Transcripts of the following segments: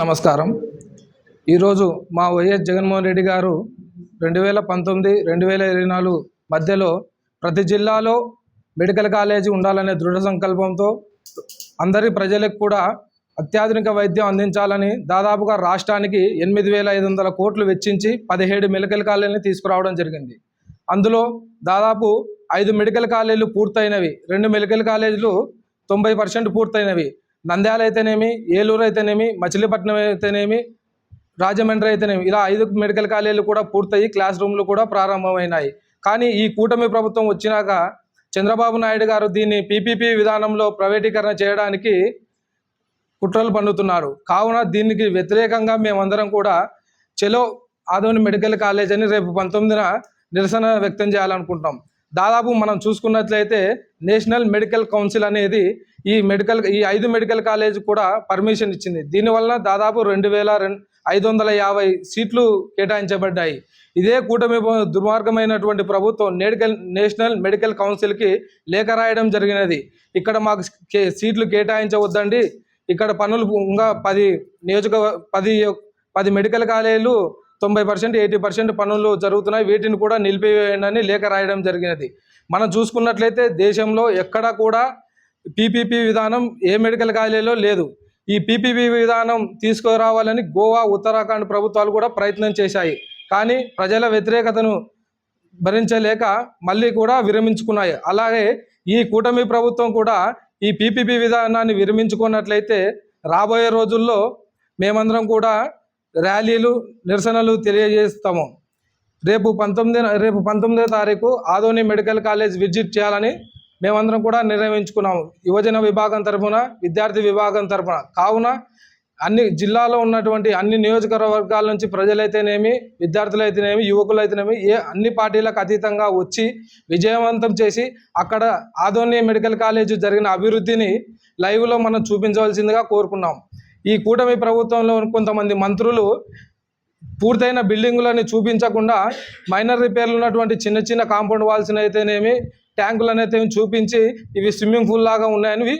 నమస్కారం. ఈరోజు మా వైఎస్ జగన్మోహన్ రెడ్డి గారు రెండు వేల పంతొమ్మిది రెండు వేల ఇరవై నాలుగు మధ్యలో ప్రతి జిల్లాలో మెడికల్ కాలేజీ ఉండాలనే దృఢ సంకల్పంతో అందరి ప్రజలకు కూడా అత్యాధునిక వైద్యం అందించాలని దాదాపుగా రాష్ట్రానికి ఎనిమిది వేల ఐదు వందల కోట్లు వెచ్చించి పదిహేడు మెడికల్ కాలేజీని తీసుకురావడం జరిగింది. అందులో దాదాపు ఐదు మెడికల్ కాలేజీలు పూర్తయినవి. రెండు మెడికల్ కాలేజీలు తొంభై పర్సెంట్ పూర్తయినవి. నంద్యాల అయితేనేమి ఏలూరు అయితేనేమి మచిలీపట్నం అయితేనేమి రాజమండ్రి అయితేనేమి ఇలా ఐదు మెడికల్ కాలేజీలు కూడా పూర్తయి క్లాస్ రూమ్లు కూడా ప్రారంభమైనాయి. కానీ ఈ కూటమి ప్రభుత్వం వచ్చినాక చంద్రబాబు నాయుడు గారు దీన్ని పీపీపీ విధానంలో ప్రైవేటీకరణ చేయడానికి కుట్రలు పండుతున్నారు. కావున దీనికి వ్యతిరేకంగా మేమందరం కూడా చెలో ఆదోని మెడికల్ కాలేజ్ అని రేపు పంతొమ్మిదిన నిరసన వ్యక్తం చేయాలనుకుంటున్నాం. దాదాపు మనం చూసుకున్నట్లయితే నేషనల్ మెడికల్ కౌన్సిల్ అనేది ఈ మెడికల్ ఈ ఐదు మెడికల్ కాలేజ్ కూడా పర్మిషన్ ఇచ్చింది. దీనివల్ల దాదాపు రెండు వేల రెండు ఐదు వందల యాభై సీట్లు కేటాయించబడ్డాయి. ఇదే కూటమి దుర్మార్గమైనటువంటి ప్రభుత్వం మెడికల్ నేషనల్ మెడికల్ కౌన్సిల్కి లేఖ రాయడం జరిగినది. ఇక్కడ మాకు కే- సీట్లు కేటాయించవద్దండి. ఇక్కడ పనులు ఇంకా పది నియోజక పది పది మెడికల్ కాలేజీలు తొంభై పర్సెంట్ ఎయిటీ పర్సెంట్ పనులు జరుగుతున్నాయి. వీటిని కూడా నిలిపివేయండి లేఖ రాయడం జరిగినది. మనం చూసుకున్నట్లయితే దేశంలో ఎక్కడ కూడా పీపీపీ విధానం ఏ మెడికల్ కాలేజీలో లేదు. ఈ పీపీపీ విధానం తీసుకురావాలని గోవా ఉత్తరాఖండ్ ప్రభుత్వాలు కూడా ప్రయత్నం చేశాయి. కానీ ప్రజల వ్యతిరేకతను భరించలేక మళ్ళీ కూడా విరమించుకున్నాయి. అలాగే ఈ కూటమి ప్రభుత్వం కూడా ఈ పీపీపీ విధానాన్ని విరమించుకున్నట్లయితే రాబోయే రోజుల్లో మేమందరం కూడా ర్యాలీలు నిరసనలు తెలియజేస్తాము. రేపు పంతొమ్మిది రేపు పంతొమ్మిదో తారీఖు ఆదోని మెడికల్ కాలేజ్ విజిట్ చేయాలని మేమందరం కూడా నిర్ణయించుకున్నాము. యువజన విభాగం తరఫున విద్యార్థి విభాగం తరఫున. కావున అన్ని జిల్లాలో ఉన్నటువంటి అన్ని నియోజకవర్గాల నుంచి ప్రజలైతేనేమి విద్యార్థులైతేనేమి యువకులైతేనేమి ఏ అన్ని పార్టీలకు అతీతంగా వచ్చి విజయవంతం చేసి అక్కడ ఆదోని మెడికల్ కాలేజ్ జరిగిన అభివృద్ధిని లైవ్లో మనం చూపించవలసిందిగా కోరుకున్నాం. ఈ కూటమి ప్రభుత్వంలో కొంతమంది మంత్రులు పూర్తయిన బిల్డింగులని చూపించకుండా మైనర్ రిపేర్లు ఉన్నటువంటి చిన్న చిన్న కాంపౌండ్ వాల్స్ని అయితేనేమి ట్యాంకులు అనేది చూపించి ఇవి స్విమ్మింగ్ పూల్ లాగా ఉన్నాయని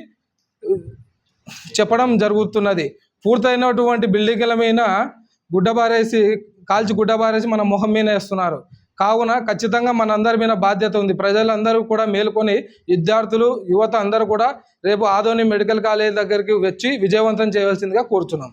చెప్పడం జరుగుతున్నది. పూర్తయినటువంటి బిల్డింగ్ల మీద గుడ్డబారేసి కాల్చి గుడ్డబారేసి మన మొహం మీద వేస్తున్నారు. కావున ఖచ్చితంగా మనందరి మీద బాధ్యత ఉంది. ప్రజలందరూ కూడా మేల్కొని విద్యార్థులు యువత అందరూ కూడా రేపు ఆదోని మెడికల్ కాలేజ్ దగ్గరికి వచ్చి విజయవంతం చేయవలసిందిగా కోరుచున్నాం.